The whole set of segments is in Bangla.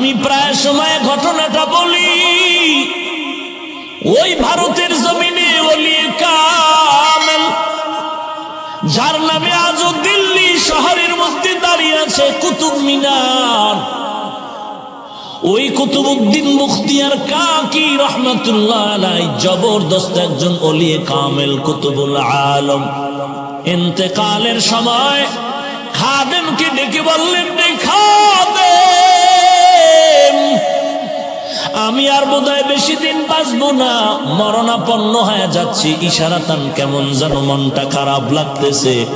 আমি প্রায় সময় ঘটনাটা বলি। ওই ভারতের জমিনে ওলিয়ে কামেল, যার নামে আজও দিল্লি শহরের মধ্যে দাঁড়িয়ে আছে কুতুব মিনার। ওই কুতুবুদ্দিন মুখতিয়ার কাকি রহমতুল্লাহ আলাই জবরদস্ত একজন অলিয়ে কামেল কুতুবুল আলম। ইন্তেকালের সময় খাদেমকে ডেকে বললেন, রে খাদেম আমি আর বোধহয় বেশি দিন বাঁচবো না। মরণাপন্ন হয়ে যাচ্ছি। ইশারাতান কেমন যেন মনটা খারাপ লাগতেছে।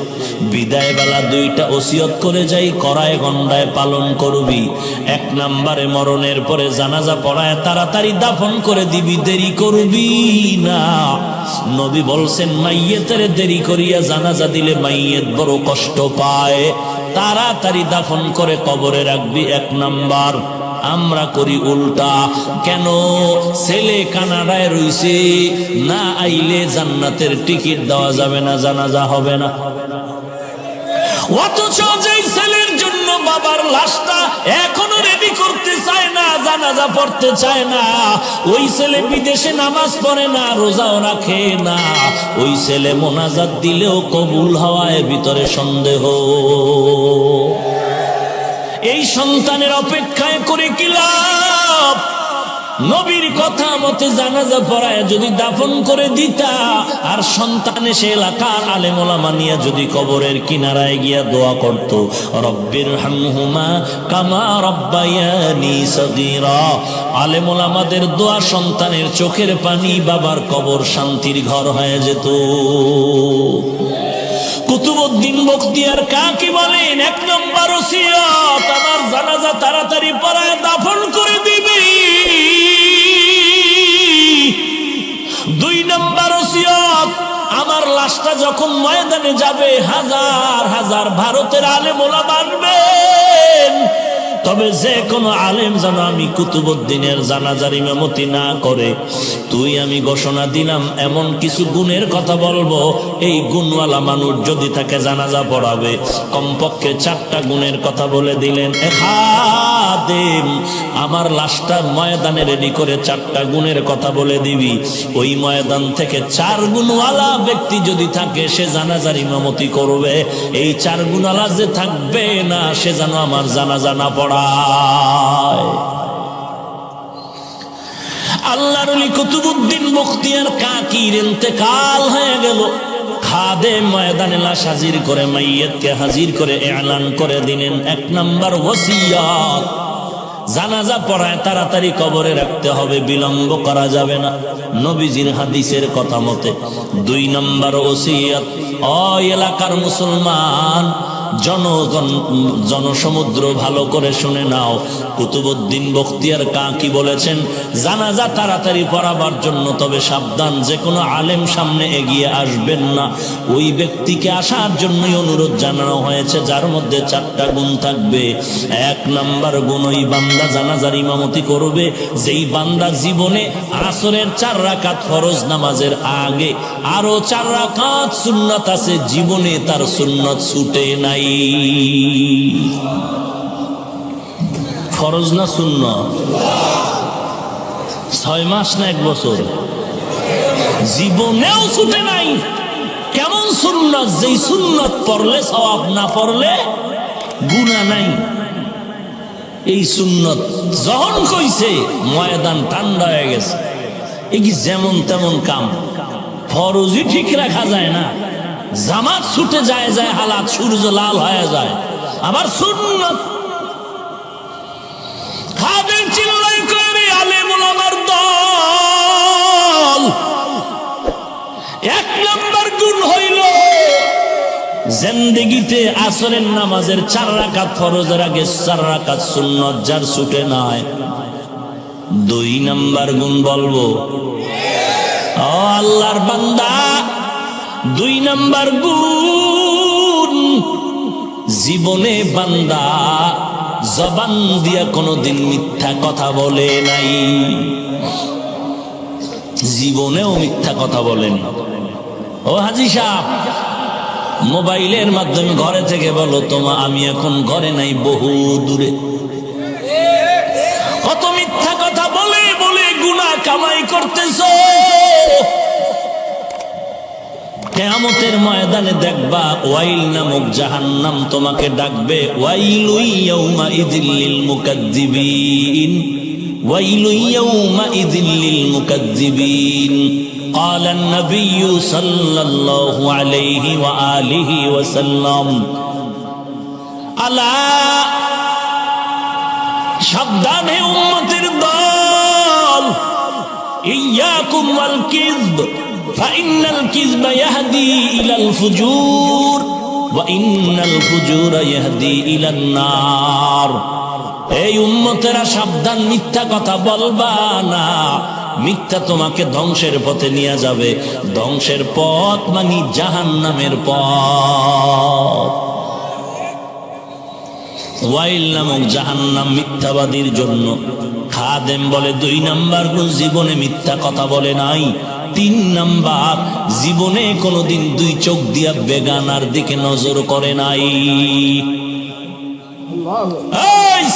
বিদায় বেলা দুইটা ওসিয়ত করে যাই করায় গন্ডায় পালন করবি। এক নাম্বারে মরণের পরে জানাজা পড়ায় তাড়াতাড়ি দাফন করে দিবি, দেরি করবি না। নবী বলছেন, মাইয়েতের দেরি করিয়া জানাজা দিলে মাইয়েত বড় কষ্ট পায়। তাড়াতাড়ি দাফন করে কবরে রাখবি এক নাম্বার। আমরা করি উল্টা। কেন? ছেলে কানাডায় রইছে, না আইলে জান্নাতের টিকিট দেওয়া যাবে না, জানাজা হবে না। অথচ যেই ছেলের জন্য বাবার লাশটা এখনও রেডি করতে চায় না, জানাজা পড়তে চায় না, ওই ছেলে বিদেশে নামাজ পড়ে না, রোজাও রাখে না। ওই ছেলে মোনাজাত দিলেও কবুল হওয়ায় ভিতরে সন্দেহ। এই সন্তানের অপেক্ষায় করে কি লাভ? নবীর কথা মতে জানাজা পড়ায় যদি দাফন করে দিতা, আর সন্তানে সে এলাকার আলেমোলা মানিয়া যদি কবরের কিনারায় গিয়া দোয়া করত, রব্বির হামহুমা কামা রব্বায়ানি আলেমোলা আমাদের দোয়া সন্তানের চোখের পানি বাবার কবর শান্তির ঘর হয়ে যেত। কুতুবুদ্দিন বখতিয়ার কাকি বলেন? এক নম্বর আমার জানাজা তাড়াতাড়ি পড়ায় দাফন করে দিবি। দুই নম্বর আমার লাশটা যখন ময়দানে যাবে, হাজার হাজার ভারতের আলে মোলা বানবেন। তবে যে কোনো আলেম যেন আমি কুতুবুদ্দিনের জানাজার ইমামতি না করে, তুই আমি ঘোষণা দিলাম, এমন কিছু গুণের কথা বলব, এই গুণওয়ালা মানুষ যদি তাকে জানাজা পড়াবে, কমপক্ষে চারটা গুণের কথা বলে দিলেন আমার লাশটা ময়দানে রেডি করে চারটা গুণের কথা বলে দিবি। ওই ময়দান থেকে চার গুণওয়ালা ব্যক্তি যদি থাকে, সে জানাজার ইমামতি করবে। এই চার গুণওয়ালা যে থাকবে না, সে যেন আমার জানাজা না আল্লাহর কুতুবুদ্দিন কাকির হয়ে গেল। খাদে ময়দানে লাশ হাজির করে, মাইয়াতকে হাজির করে এলান করে দিলেন। এক জানাজা পড়ায় তাড়াতাড়ি কবরে রাখতে হবে, বিলম্ব করা যাবে না। নবীজির হাদিসের কথা মতে দুই নম্বর ওসিয়ত, অ এলাকার মুসলমান জনগণ, জনসমুদ্র ভালো করে শুনে নাও। কুতুবুদ্দিন বখতিয়ার কা কি বলেছেন? জানাজা তাড়াতাড়ি পড়াবার জন্য তবে সাবধান যে কোনো আলেম সামনে এগিয়ে আসবেন না। ওই ব্যক্তিকে আসার জন্যই অনুরোধ জানানো হয়েছে, যার মধ্যে চারটা গুণ থাকবে। এক নাম্বার গুণ, ওই বান্দা জানাজার ইমামতি করবে, যেই বান্দা জীবনে আসরের চার রাকাত ফরজ নামাজের আগে আরও চার রাকাত সুন্নত আছে, জীবনে তার সুন্নত ছুটে নাই। ফরজ না শূন্য ছয় মাস না এক বছর? জীবনেও ছুটে নাই। কেমন সুন্নত যেই সুন্নত পড়লে সবাব না পড়লে গুণা নাই। এই সুন্নত যখন কইছে, ময়দান ঠান্ডা হয়ে গেছে। এই কি যেমন তেমন কাম? ফরজই ঠিক রাখা যায় না। জামাত ছুটে যায় যায় হালাত, সূর্য লাল হয়ে যায়। আবার সুন্নত। এক নম্বর গুণ হইল, জেন্দিগিতে আসরের নামাজের চার রাকাত ফরজের আগে চার রাকাত সুন্নত, যার ছুটে নাই। দুই নাম্বার গুণ বলব, ও আল্লাহর বান্দা। দুই নাম্বার গুণ, জীবনে বান্দা জবান দিয়া কোনোদিন মিথ্যা কথা বলে নাই। জীবনেও মিথ্যা কথা বলেন ও হাজি সাহ মোবাইলের মাধ্যমে ঘরে থেকে বলো, তোমা আমি এখন ঘরে নাই, বহু দূরে। কত মিথ্যা কথা বলে বলে গুণা কামাই করতেছ। কেয়ামতের ময়দানে দেখবা ওয়াইল নামক জাহান্নাম তোমাকে ডাকবে ওয়াইলু ইয়াউমা ইযিল্লিল মুকাজ্জিবিন ওয়াইলু ইয়াউমা ইযিল্লিল মুকাজ্জিবিন قال النبي صلى الله عليه وآله وسلم আলা সাবধানে উম্মতের দল ইয়াকুম ওয়াল কিযব ফাইনাল কিযবা ইয়াহদি ইলাল ফুজুর ওয়া ইন্নাল ফুজুরা ইয়াহদি ইলান নার এই উম্মতেরা সাবধান, মিথ্যা কথা বলবা না। মিথ্যা তোমাকে ধ্বংসের পথে নিয়ে যাবে। ধ্বংসের পথ মানে জাহান্নামের পথ। ওয়াইল নামক জাহান্নাম মিথ্যাবাদীর জন্য। খাদেম বলে, দুই নাম্বার কোন জীবনে মিথ্যা কথা বলে নাই। তিন নাম্বার, জীবনে কোনোদিন দুই চোখ দিয়া বেগানার দিকে নজর করে নাই।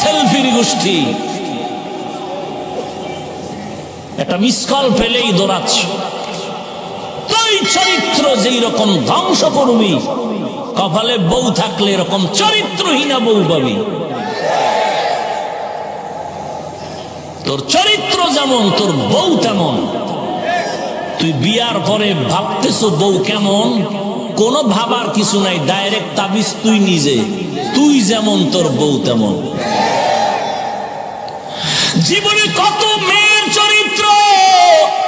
সেলফির গোষ্ঠী। একটা মিস কল পেলেই দৌড়াচ্ছ। তুই চরিত্র যেই রকম ধ্বংস করবি কপালে বউ থাকলে এরকম চরিত্রহীনা বউ পাবি। তোর চরিত্র যেমন, তোর বউ তেমন। তুই বিয়ার পরে ভাবতেছ বউ কেমন? কোনো ভাবার কিছু নাই, ডাইরেক্ট তাবিজ তুই নিজে। তুই যেমন, তোর বউ তেমন। জীবনে কত মেয়ের চরিত্র?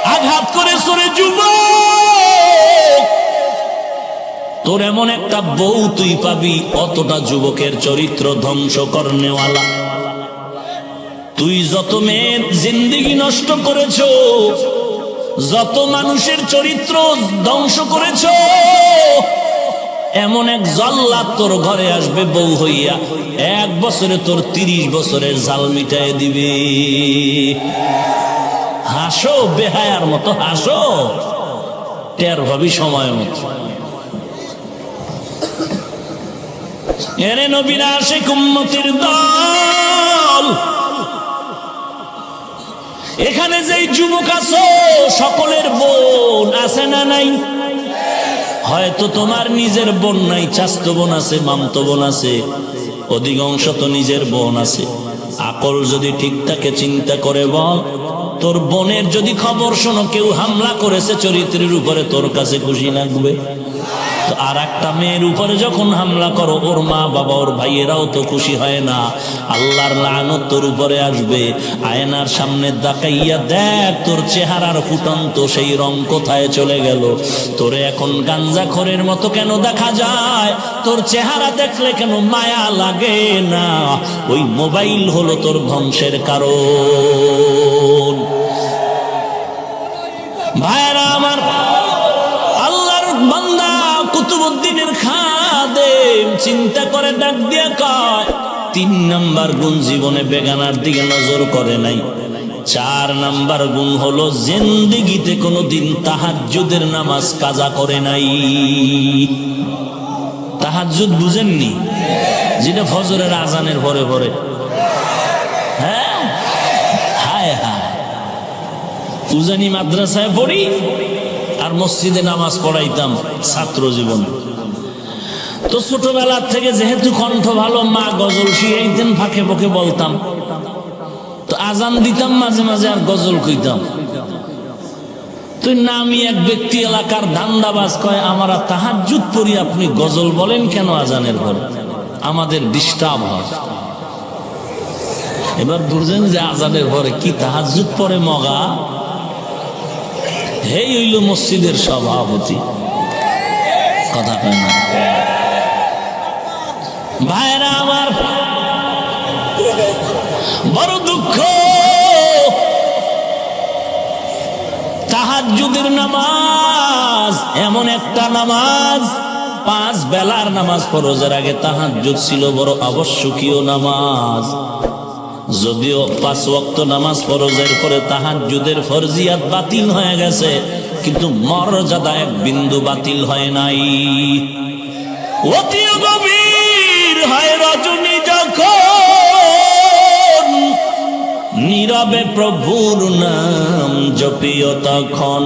আঘাত করে সরে যুবক। তোর এমন একটা বউ তুই পাবি, অতটা যুবকের চরিত্র ধ্বংস করনেওয়ালা। তুই যত মেয়ের জিন্দিগি নষ্ট করেছ, যত মানুষের চরিত্র ধ্বংস করেছ, এমন এক জল্লাদ তোর ঘরে আসবে বউ হইয়া। এক বছরে তোর তিরিশ বছরের জাল মিটাই দিবে। হাসো, বেহায়ার মতো হাসো। টের ভাবি সময় মতো। এরে নবীরা আসে কুম্মতির দল। এখানে যেই যুবক আছো, সকলের বোন আছে না নাই? হয়তো তোমার নিজের বোন নাই, চাস্ত বোন আছে, মামতো বোন আছে, অধিকাংশ তো নিজের বোন আছে। আকল যদি ঠিক থাকে, চিন্তা করে বল। তোর বোনের যদি খবর শোনো, কেউ হামলা করেছে চরিত্রের উপরে, তোর কাছে খুশি লাগবে? আর একটা মেয়ের উপরে যখন হামলা করো, ওর মা বাবা, ওর ভাইয়েরাও তো খুশি হয় না। আল্লাহর লানত তোর উপরে আসবে। আয়নার সামনে দাকাইয়া দেখ, তোর চেহারার ফুটন্ত সেই রং কোথায় চলে গেল। তোরে এখন গাঞ্জা খরের মতো কেন দেখা যায়? তোর চেহারা দেখলে কেন মায়া লাগে না? ওই মোবাইল হলো তোর ধ্বংসের কারণ। ভাইরা আমার কুতুবুদ্দিনের খাদেম, চিন্তা করে ডাক দিয়া কয়, তিন নাম্বার গুণ জীবনে বেগানার দিকে নজর করে নাই। চার নাম্বার গুণ হলো জিন্দিগিতে কোনোদিন তাহাজ্জুদের নামাজ কাজা করে নাই। তাহাজ্জুদ বুঝেননি? যেটা ফজরের আজানের পরে পরে। হ্যাঁ? হায় হায়। উজানি মাদ্রাসায় পড়ি? আর মসজিদে নামাজ পড়াইতাম ছাত্র জীবন। তো ছোটবেলার থেকে যেহেতু কণ্ঠ ভালো, মা গজল শিখাইতেন ফাঁকে ফাঁকে বলতাম, তো আজান দিতাম, মাঝে মাঝে আর গজল কইতাম। তুই নামি এক ব্যক্তি এলাকার ধান্দাবাজ কয়, আমার আমরা তাহাজুত পড়ি, আপনি গজল বলেন কেন আজানের পরে? আমাদের ডিস্টার্ব হয়। এবার বুঝলেন যে আজানের পরে কি তাহাজুত পরে মগা? হেই হইল মসজিদের সভাপতি কথা কয় না। ভাইরা আমার, বড় দুঃখ। তাহাজ্জুদের নামাজ, এমন একটা নামাজ, পাঁচ বেলার নামাজ ফরজের আগে তাহাজ্জুদ ছিল বড় আবশ্যকীয় নামাজ। যদিও পাঁচ ওয়াক্ত নামাজ ফরজের পরে তাহাজ্জুদের ফরজিয়াত বাতিল হয়ে গেছে, কিন্তু মর্যাদা এক বিন্দু বাতিল হয় নাই। নীরবে প্রভুর নাম জপিও তখন।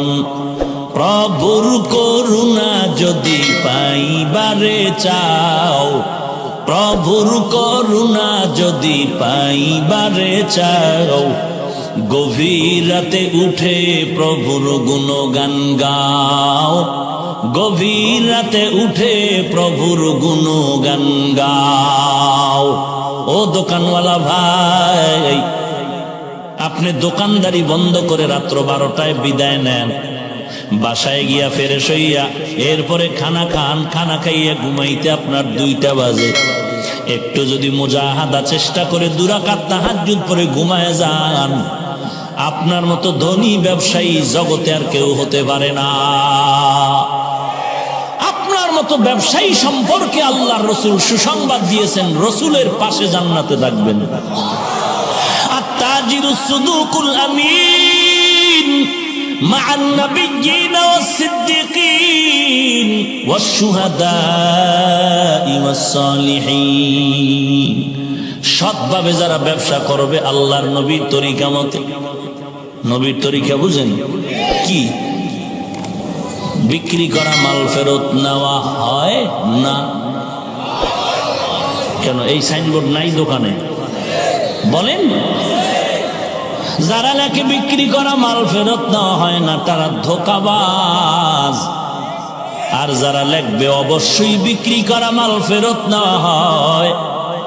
প্রভুর করুণা যদি পাইবারে চাও প্রভুর করুণা যদি পাইবারে চাও, গভীর রাতে উঠে প্রভুর গুণগান গাও। গভীর রাতে উঠে প্রভুর গুণগান গাও। ও দোকানওয়ালা ভাই, আপনি দোকানদারি বন্ধ করে রাত্র বারোটায় বিদায় নেন। বাসায় গিয়া ফেরে সইয়া এরপরে খানা খান, খানা খাইয়া ঘুমাইতে আপনার দুইটা বাজে। একটু যদি মোজাহাদা চেষ্টা করে দুরাকাত তাহাজুদ পরে ঘুমায় যান। আপনার মতো ধনী ব্যবসায়ী জগতে আর কেউ হতে পারে না। আপনার মতো ব্যবসায়ী সম্পর্কে আল্লাহর রসুল সুসংবাদ দিয়েছেন, রসুলের পাশে জান্নাতে থাকবেন। আর তাজিরুসুদুকুল আমিন। مع النبيين والصديقين والشهداء والصالحين সৎভাবে যারা ব্যবসা করবে আল্লাহর নবীর তরিকা মতে নবীর তরিকা বুঝেন কি বিক্রি করা মাল ফেরত নেওয়া হয় না কেন এই সাইনবোর্ড নাই দোকানে বলেন যারা নাকি বিক্রি করা মাল ফেরত নেওয়া হয় না, তারা ধোকাবাজ। আর যারা লেখবে, অবশ্যই বিক্রি করা মাল ফেরত নেওয়া হয়।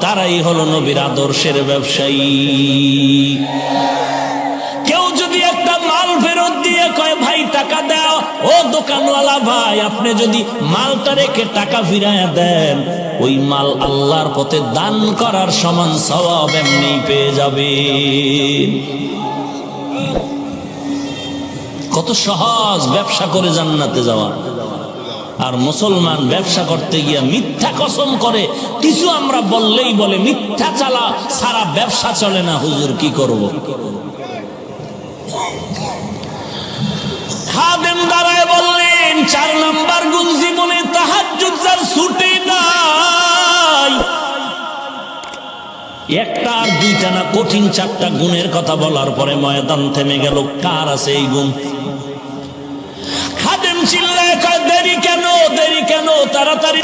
তারাই হলো নবীর আদর্শের ব্যবসায়ী। কেউ যদি একটা মাল ফেরত দিয়ে কয়, ভাই, টাকা দাও। ও দোকানওয়ালা, ভাই, আপনি যদি মালটা রেখে টাকা ফিরাইয়া দেন, ওই মাল আল্লাহর পথে দান করার সমান সবাব এমনি পেয়ে যাবে কত সহজ ব্যবসা করে জান্নাতে যাওয়া আর মুসলমান ব্যবসা করতে গিয়া মিথ্যা কসম করে, কিছু আমরা বললেই বলে, মিথ্যা চালা সারা ব্যবসা চলে না, হুজুর কি করব। একটা আর দুইটা না, কঠিন চারটা গুণের কথা বলার পরে ময়দান থেমে গেল। কার আছে এই গুণ? খাদেম চিল্লায় কয়, দেরি কেন দেরি কেন, তাড়াতাড়ি।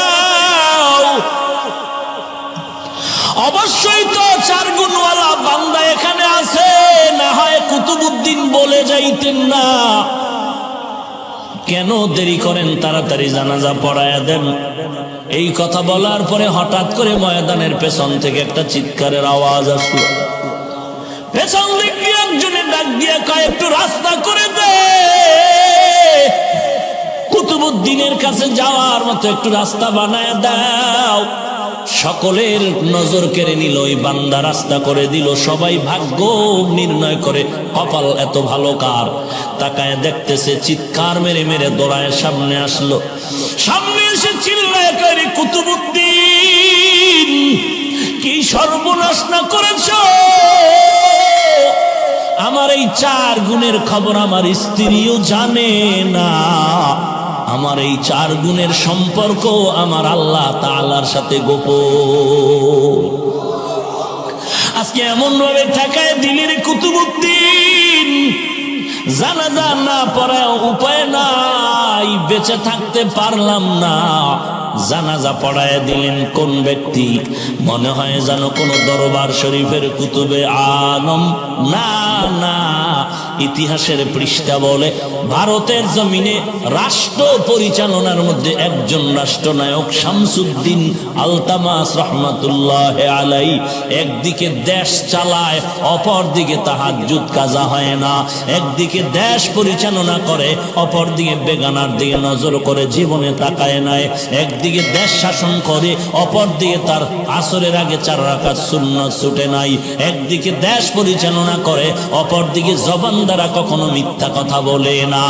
অবশ্যই তো চার গুণওয়ালা বান্দা এখানে আছে, না হয় কুতুবুদ্দিন বলে যাইতেন না। কেন দেরি করেন তাড়াতাড়ি জানাজা পড়ায় দেন? এই কথা বলার পরে হঠাৎ করে ময়দানের পেছন থেকে একটা চিৎকারের আওয়াজ আসলো। পেছন দিক একজনে ডাক দিয়ে কয়, একটু রাস্তা করে দে। কুতুবুদ্দিনের কাছে যাওয়ার মতো একটু রাস্তা বানায় দাও। সকলের নজর কেড়ে নিল ওই বান্দা রাস্তা করে দিল। সবাই ভাগ্য নির্ণয় করে, কপাল এত ভালো কার? তাকায় দেখতেছে, চিৎকার মেরে মেরে দোড়ায় সামনে আসলো। সামনে এসে চিল্লায় করে কুতুবুদ্দিন, কি সর্বনাশ না করেছ? আমার এই চার গুণের খবর আমার স্ত্রীও জানে না। আমার এই চার গুণের সম্পর্ক আমার আল্লাহ তালার সাথে গোপ আজকে এমন ভাবে ঠেকায় দিলের কুতুবুদ্দিন। জানাজা না পড়ায় উপায় নাই, বেঁচে থাকতে পারলাম না। জানাজা পড়ায় দিলেন কোন ব্যক্তি? মনে হয় যেন কোন দরবার শরীফের কুতুবে আলম। না না, ইতিহাসের পৃষ্ঠা বলে ভারতের জমিনে রাষ্ট্র পরিচালনার মধ্যে একজন রাষ্ট্রনায়ক শামসুদ্দিন আলতামাস রহমাতুল্লাহ আলাই একদিকে দেশ চালায় অপর দিকে তাহাজুদ কাজা হয় না। একদিকে দেশ পরিচালনা করে অপর দিকে বেগানার দিকে নজর করে জীবনে তাকায় নাই। একদিকে দেশ শাসন করে, অপর দিকে তার আসরের আগে চার রাখার শূন্য ছুটে নাই। একদিকে দেশ পরিচালনা করে, অপর দিকে জবান দ্বারা কখনো মিথ্যা কথা বলে না।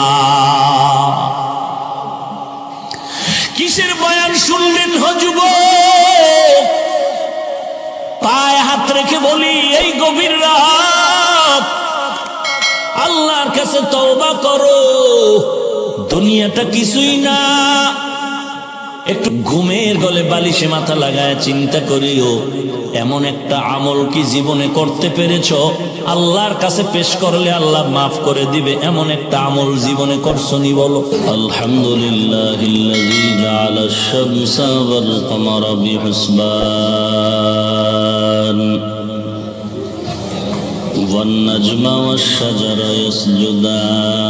কিসের বয়ান শুনলেন হজুব পায়ে হাত রেখে বলি, এই গভীর রাত, আল্লাহর কাছে তওবা করো। দুনিয়াটা কিছুই না। একটু ঘুমের গলে বালিশে মাথা লাগায় চিন্তা করিও এমন একটা আমল কি জীবনে করতে পেরেছ আল্লাহর কাছে পেশ করলে আল্লাহ মাফ করে দিবে এমন একটা আমল জীবনে করছনি বলো আলহামদুলিল্লাহ جعل الشمس والقمر بحسبان والنجم والشجر يسجدان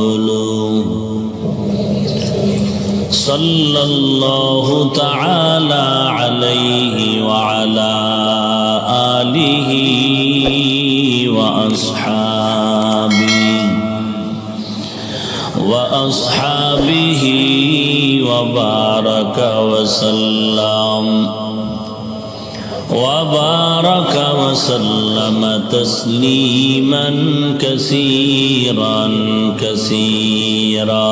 صلى الله تعالى عليه وعلى آله وأصحابه وأصحابه وبارك وسلم وبارك وسلم تسليما كثيرا كثيرا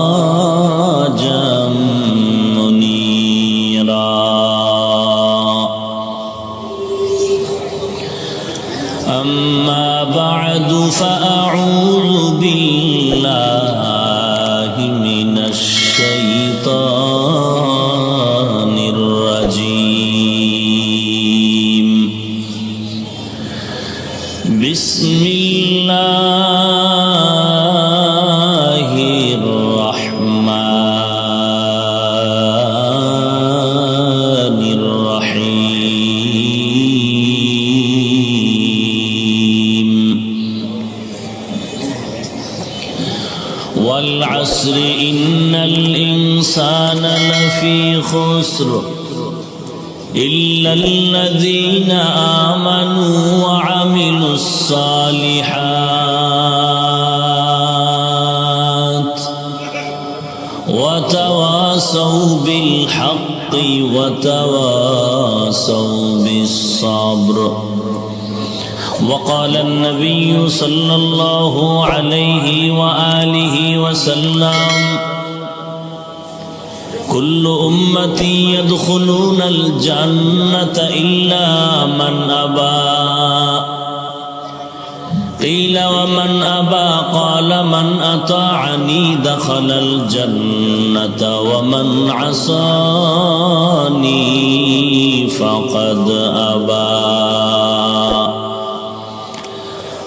uh, uh. خسر إلا الذين آمنوا وعملوا الصالحات وتواصوا بالحق وتواصوا بالصبر. وقال النبي صلى الله عليه وآله وسلم كل أمتي يدخلون الجنة إلا من أبى. قيل ومن أبى؟ قال من أطاعني دخل الجنة ومن عصاني فقد أبى.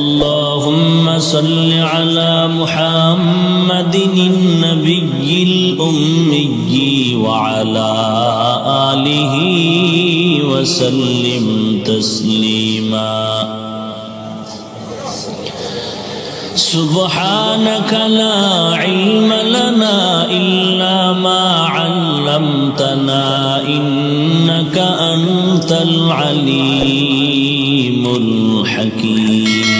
اللهم صل على محمد النبي الأمي وعلى آله وسلم تسليما. سبحانك لا علم لنا إلا ما علمتنا إنك أنت العليم الحكيم.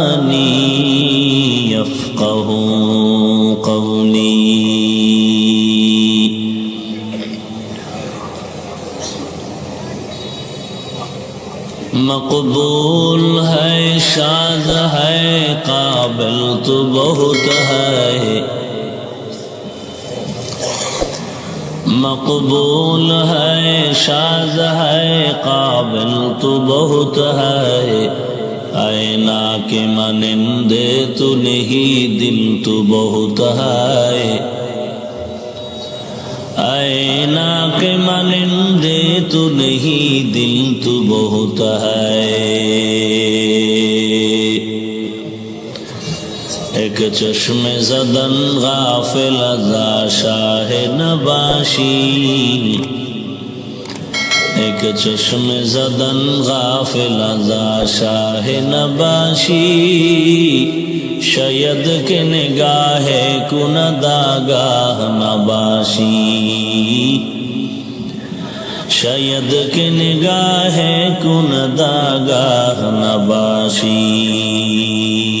مقبول ہے شاد ہے قابل تو بہت ہے مقبول ہے شاد ہے قابل تو بہت ہے اینا کے منندے تو نہیں دل تو بہت ہے ऐना के मनंदे तो नहीं दिल तो बहुत है एक चश्मे जदन गाफिल अजा शाह नबाशी ایک چشم زدن غافل ازا شاہ نباشی شید کے نگاہ کن داگاہ نباشی۔ شید کے نگاہ کن داگاہ نباشی۔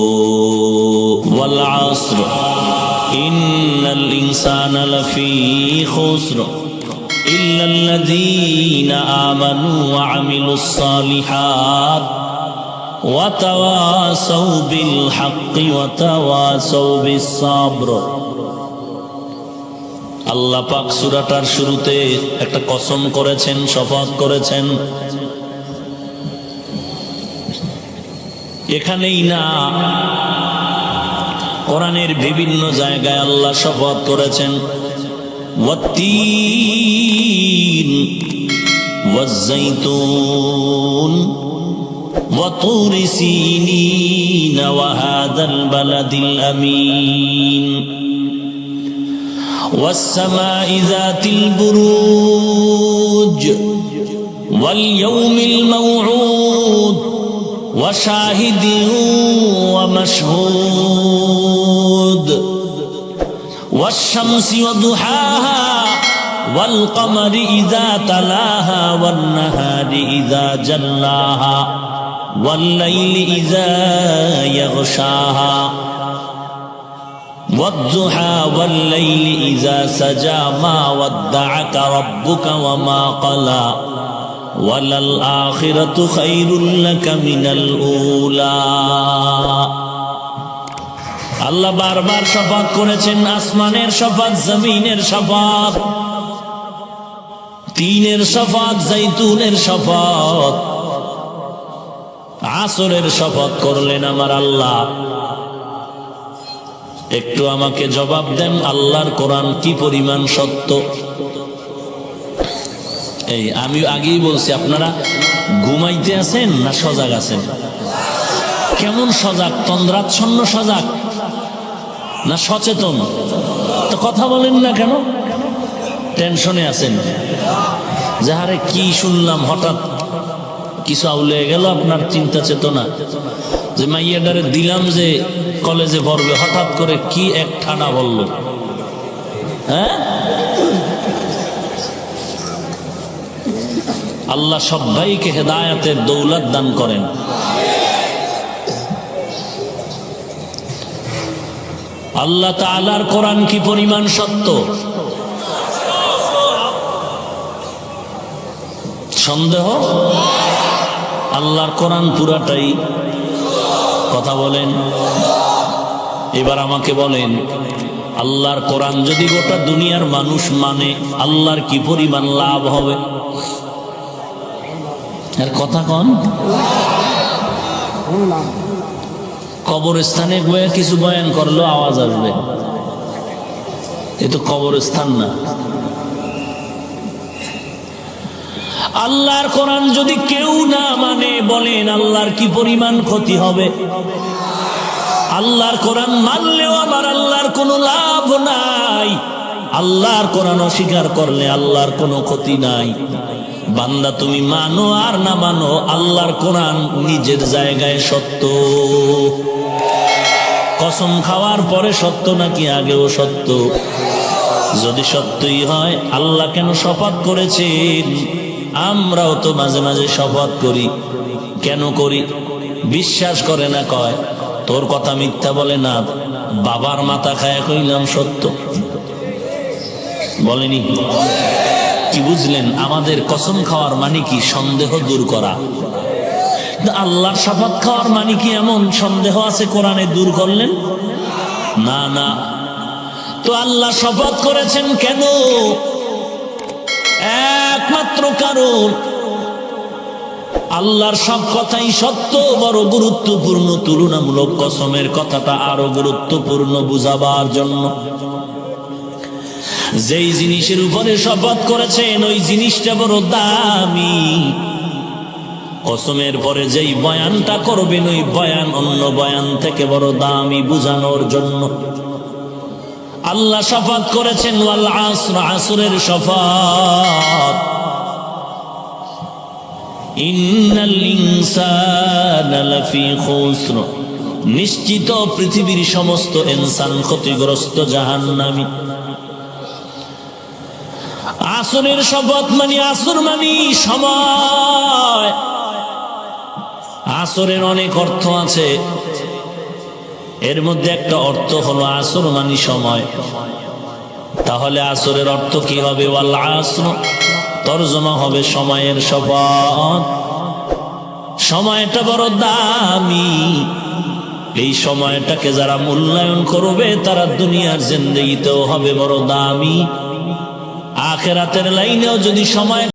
والعصر إن الإنسان لفي خسر إلا الذين آمنوا وعملوا الصالحات وتواسوا بالحق وتواسوا بالصبر আল্লাহ পাক সুরাটার শুরুতে একটা কসম করেছেন শপথ করেছেন এখানেই না কোরআনের বিভিন্ন জায়গায় আল্লাহ শপথ করেছেন والتين والزيتون وطور سينين وهذا البلد الأمين والسماء ذات البروج واليوم الموعود وشاهد ومشهود. والشمس وضحاها والقمر إذا تلاها والنهار إذا جلاها والليل إذا يغشاها والضحى والليل إذا سجى ما ودعك ربك وما قلى উলা। আল্লাহ বারবার শপথ করেছেন, আসমানের শপথ, জমিনের শপথ, তিনের শপথ জৈতুনের শপথ, আসরের শপথ করলেন আমার আল্লাহ। একটু আমাকে জবাব দেন, আল্লাহর কোরআন কি পরিমাণ সত্য? এই আমি আগেই বলছি, আপনারা ঘুমাইতে আছেন না সজাগ আছেন? কেমন সজাগ? তন্দ্রাচ্ছন্ন সজাগ? না সচেতন? তো কথা বলেন না কেন? টেনশনে আছেন। যাহারে কি শুনলাম, হঠাৎ কিছু আউলে গেল আপনার চিন্তা চেতনা। যে মাইয়াডারে দিলাম যে কলেজে পড়বে, হঠাৎ করে কি এক ঠাডা বলল? হ্যাঁ? আল্লাহ সবাইকে হেদায়াতের দৌলত দান করেন। আল্লাহ তাআলার কোরআন কি পরিমাণ সত্য? সন্দেহ? আল্লাহর কোরআন পুরাটাই কথা বলেন। এবার আমাকে বলেন, আল্লাহর কোরআন যদি গোটা দুনিয়ার মানুষ মানে আল্লাহর কি পরিমাণ লাভ হবে? এর কথা কন। কবরস্থানে গিয়ে কিছু বয়ান করলেও আওয়াজ আসবে। এ তো কবরস্থান না। আল্লাহর কোরআন যদি কেউ না মানে বলেন আল্লাহর কি পরিমাণ ক্ষতি হবে? আল্লাহর কোরআন মানলেও আমার আল্লাহর কোনো লাভ নাই। আল্লাহর কোরআন অস্বীকার করলে আল্লাহর কোনো ক্ষতি নাই। বান্দা, তুমি মানো আর না মানো, আল্লাহর কোরআন নিজের জায়গায় সত্য। কসম খাওয়ার পরে সত্য নাকি আগেও সত্য? যদি সত্যই হয়, আল্লাহ কেন শপথ করেছেন? আমরাও তো মাঝে মাঝে শপথ করি। কেন করি? বিশ্বাস করে না কয়, তোর কথা মিথ্যা বলে না, বাবার মাথা খায় কইলাম সত্য। বলেনি। কি বুঝলেন, আমাদের কসম খাওয়ার মানে কি? সন্দেহ দূর করা। আল্লাহর শপথ খাওয়ার মানে কি এমন? সন্দেহ আছে কোরআনে দূর করলেন? না না। তো আল্লাহ শপথ করেছেন কেন? একমাত্র কারণ, আল্লাহর সব কথাই সত্য, বড় গুরুত্বপূর্ণ, তুলনামূলক কসমের কথাটা আরও গুরুত্বপূর্ণ বুঝাবার জন্য। যেই জিনিসের উপরে শপথ করেছেন, ওই জিনিসটা বড় দামি। কসমের পরে যেই বয়ানটা করবেন, ওই বয়ান অন্য বয়ান থেকে বড় দামি বুঝানোর জন্য। আল্লাহ শপথ করেছেন, ওয়াল আসর, আসরের শপথ। নিশ্চিত পৃথিবীর সমস্ত ইনসান ক্ষতিগ্রস্ত জাহান জাহান্নামী। আসরের শপথ মানি, আসর মানি সময়। আসরের অনেক অর্থ আছে। এর মধ্যে একটা অর্থ হলো আসর মানি সময়। তাহলে আসরের অর্থ কি হবে? ওয়াল আসর, তর্জমা হবে সময়ের শপথ। সময়টা বড় দামি। এই সময়টাকে যারা মূল্যায়ন করবে, তারা দুনিয়ার জিন্দগিতেও হবে বড় দামি। আখেরাতের লাইনেও যদি সময়